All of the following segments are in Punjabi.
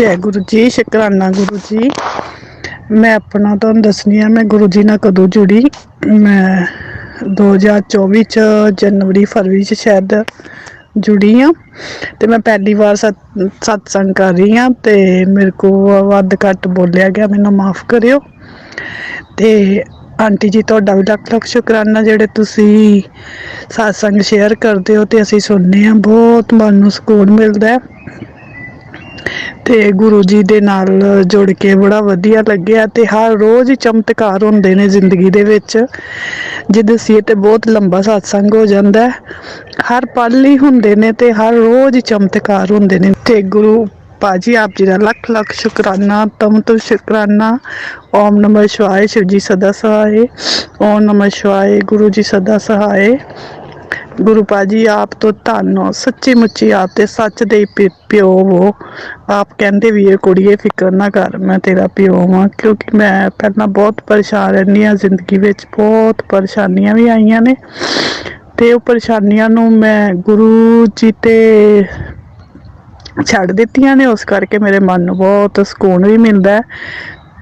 ਜੈ ਗੁਰੂ ਜੀ, ਸ਼ੁਕਰਾਨਾ ਗੁਰੂ ਜੀ। ਮੈਂ ਆਪਣਾ ਤੁਹਾਨੂੰ ਦੱਸਣੀ ਆ, ਮੈਂ ਗੁਰੂ ਜੀ ਨਾਲ ਕਦੋਂ ਜੁੜੀ? ਮੈਂ 2024 ਚ ਜਨਵਰੀ, ਫਰਵਰੀ ਚ ਸ਼ਾਇਦ ਜੁੜੀ ਆ। ਤੇ ਮੈਂ ਪਹਿਲੀ ਵਾਰ ਸਤ- ਸਤਸੰਗ ਕਰ ਰਹੀ ਆ ਤੇ ਮੇਰੇ ਕੋ ਵੱਧ ਘੱਟ ਬੋਲਿਆ ਗਿਆ, ਮੈਨੂੰ ਮਾਫ ਕਰਿਓ। ਤੇ ਆਂਟੀ ਜੀ, ਤੁਹਾਡਾ ਵੀ ਲੱਖ ਲੱਖ ਸ਼ੁਕਰਾਨਾ, ਜਿਹੜੇ ਤੁਸੀਂ ਸਤਸੰਗ ਸ਼ੇਅਰ ਕਰਦੇ ਹੋ ਤੇ ਅਸੀਂ ਸੁਣਨੇ ਆ, ਬਹੁਤ ਮਨ ਨੂੰ ਸਕੂਨ ਮਿਲਦਾ ਹੈ। ਤੇ ਗੁਰੂ ਜੀ ਦੇ ਨਾਲ ਜੁੜ ਕੇ ਬੜਾ ਵਧੀਆ ਲੱਗਿਆ ਤੇ ਹਰ ਰੋਜ਼ ਹੀ ਚਮਤਕਾਰ ਹੁੰਦੇ ਨੇ ਜ਼ਿੰਦਗੀ ਦੇ ਵਿੱਚ ਜੇ ਦਸੀਏ ਤੇ ਬਹੁਤ ਲੰਬਾ satsang ਹੋ ਜਾਂਦਾ ਹਰ ਪਲ ਹੀ ਹੁੰਦੇ ਨੇ ਤੇ ਹਰ ਰੋਜ਼ ਹੀ ਚਮਤਕਾਰ ਹੁੰਦੇ ਨੇ। ਤੇ ਗੁਰੂ ਭਾਜੀ ਆਪ ਜੀ ਦਾ ਲੱਖ ਲੱਖ ਸ਼ੁਕਰਾਨਾ, ਤਮ ਤੋਂ ਸ਼ੁਕਰਾਨਾ। ਓਮ ਨਮः ਸ਼ਿਵਾਏ, ਸ਼ਿਵ ਜੀ ਸਦਾ ਸਹਾਏ। ਓਮ ਨਮः ਸ਼ਿਵਾਏ, ਗੁਰੂ ਜੀ ਸਦਾ ਸਹਾਏ। ਗੁਰੂ ਪਾਜੀ ਆਪ ਤੋਂ ਧੰਨ ਸੱਚੀ ਮੁੱਚੀ ਆਪ ਤੇ ਸੱਚ ਦੇ ਹੀ ਪਿਓ ਹੋ। ਆਪ ਕਹਿੰਦੇ ਵੀ ਇਹ ਕੁੜੀਏ ਫਿਕਰ ਨਾ ਕਰ, ਮੈਂ ਤੇਰਾ ਪਿਓ ਹਾਂ ਕਿਉਂਕਿ ਮੈਂ ਪਹਿਲਾਂ ਬਹੁਤ ਪਰੇਸ਼ਾਨ ਰਹਿੰਦੀ ਹਾਂ ਜ਼ਿੰਦਗੀ ਵਿੱਚ। ਬਹੁਤ ਪਰੇਸ਼ਾਨੀਆਂ ਵੀ ਆਈਆਂ ਨੇ। ਤੇ ਉਹ ਪਰੇਸ਼ਾਨੀਆਂ ਨੂੰ ਮੈਂ ਗੁਰੂ ਜੀ ਤੇ ਛੱਡ ਦਿੱਤੀਆਂ ਨੇ। ਉਸ ਕਰਕੇ ਮੇਰੇ ਮਨ ਨੂੰ ਬਹੁਤ ਸਕੂਨ ਵੀ ਮਿਲਦਾ ਹੈ।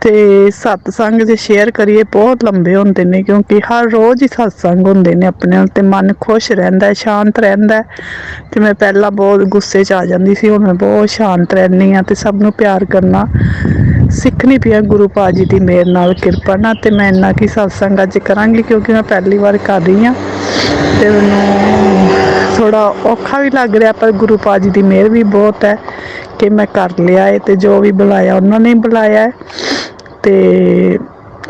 ਤੇ ਸਤਸੰਗ ਜੇ ਸ਼ੇਅਰ ਕਰੀਏ, ਬਹੁਤ ਲੰਬੇ ਹੁੰਦੇ ਨੇ, ਕਿਉਂਕਿ ਹਰ ਰੋਜ਼ ਹੀ ਸਤਸੰਗ ਹੁੰਦੇ ਨੇ ਆਪਣੇ ਨਾਲ ਤੇ ਮਨ ਖੁਸ਼ ਰਹਿੰਦਾ ਹੈ, ਸ਼ਾਂਤ ਰਹਿੰਦਾ ਹੈ। ਤੇ ਮੈਂ ਪਹਿਲਾਂ ਬਹੁਤ ਗੁੱਸੇ 'ਚ ਆ ਜਾਂਦੀ ਸੀ, ਹੁਣ ਮੈਂ ਬਹੁਤ ਸ਼ਾਂਤ ਰਹਿੰਦੀ ਆ ਤੇ ਸਭ ਨੂੰ ਪਿਆਰ ਕਰਨਾ ਸਿੱਖਣੀ ਪਿਆ ਗੁਰੂ ਪਾਜੀ ਦੀ ਮੇਰ ਨਾਲ, ਕਿਰਪਾ ਨਾਲ ਤੇ ਮੈਂ ਇੰਨਾ ਕੀ ਸਤਸੰਗ ਅੱਜ ਕਰਾਂਗੀ, ਕਿਉਂਕਿ ਮੈਂ ਪਹਿਲੀ ਵਾਰ ਕਰ ਰਹੀ ਆ ਤੇ ਮੈਨੂੰ ਥੋੜਾ ਔਖਾ ਵੀ ਲੱਗ ਰਿਹਾ, ਪਰ ਗੁਰੂ ਪਾਜੀ ਦੀ ਮਿਹਰ ਵੀ ਬਹੁਤ ਹੈ ਕਿ ਮੈਂ ਕਰ ਲਿਆ ਹੈ ਤੇ ਜੋ ਵੀ ਬੁਲਾਇਆ ਉਹਨਾਂ ਨੇ ਬੁਲਾਇਆ ਹੈ। ਤੇ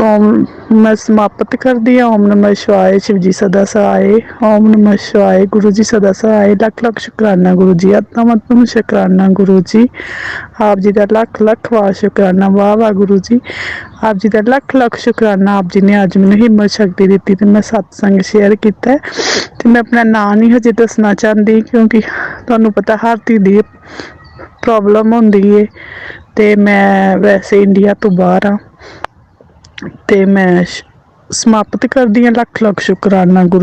ਓਮ ਮੈਂ ਸਮਾਪਤ ਕਰਦੀ ਹਾਂ। ਓਮ ਨਮः ਸ਼ਿਵਾਏ ਸ਼ਿਵ ਜੀ ਸਦਾ ਸਹਾਏ। ਓਮ ਨਮः ਸ਼ਿਵਾਏ ਗੁਰੂ ਜੀ ਸਦਾ ਸਹਾਏ। ਲੱਖ ਲੱਖ ਸ਼ੁਕਰਾਨਾ ਗੁਰੂ ਜੀ ਅਤਮਤਮ ਸ਼ੁਕਰਾਨਾ ਗੁਰੂ ਜੀ ਆਪ ਜੀ ਦਾ ਲੱਖ ਲੱਖ ਵਾਰ ਸ਼ੁਕਰਾਨਾ। ਵਾਹ ਵਾਹ ਗੁਰੂ ਜੀ ਆਪ ਜੀ ਦਾ ਲੱਖ ਲੱਖ ਸ਼ੁਕਰਾਨਾ। ਆਪ ਜੀ ਨੇ ਅੱਜ ਮੈਨੂੰ ਹਿੰਮਤ ਸ਼ਕਤੀ ਦਿੱਤੀ ਤੇ ਮੈਂ ਸਤਸੰਗ ਸ਼ੇਅਰ ਕੀਤਾ ਹੈ। ਤੇ ਮੈਂ ਆਪਣਾ ਨਾਂ ਨਹੀਂ ਹਜੇ ਦੱਸਣਾ ਚਾਹੁੰਦੀ ਕਿਉਂਕਿ ਤੁਹਾਨੂੰ ਪਤਾ ਹਰ ਧੀ ਦੀ ਪ੍ਰੋਬਲਮ ਹੁੰਦੀ ਏ। ਤੇ ਮੈਂ ਵੈਸੇ ਇੰਡੀਆ ਤੋਂ ਬਾਹਰ ਆ ਤੇ ਮੈਂ ਸਮਾਪਤ ਕਰਦੀ ਹਾਂ। ਲੱਖ ਲੱਖ ਸ਼ੁਕਰਾਨਾ ਗੁਰੂ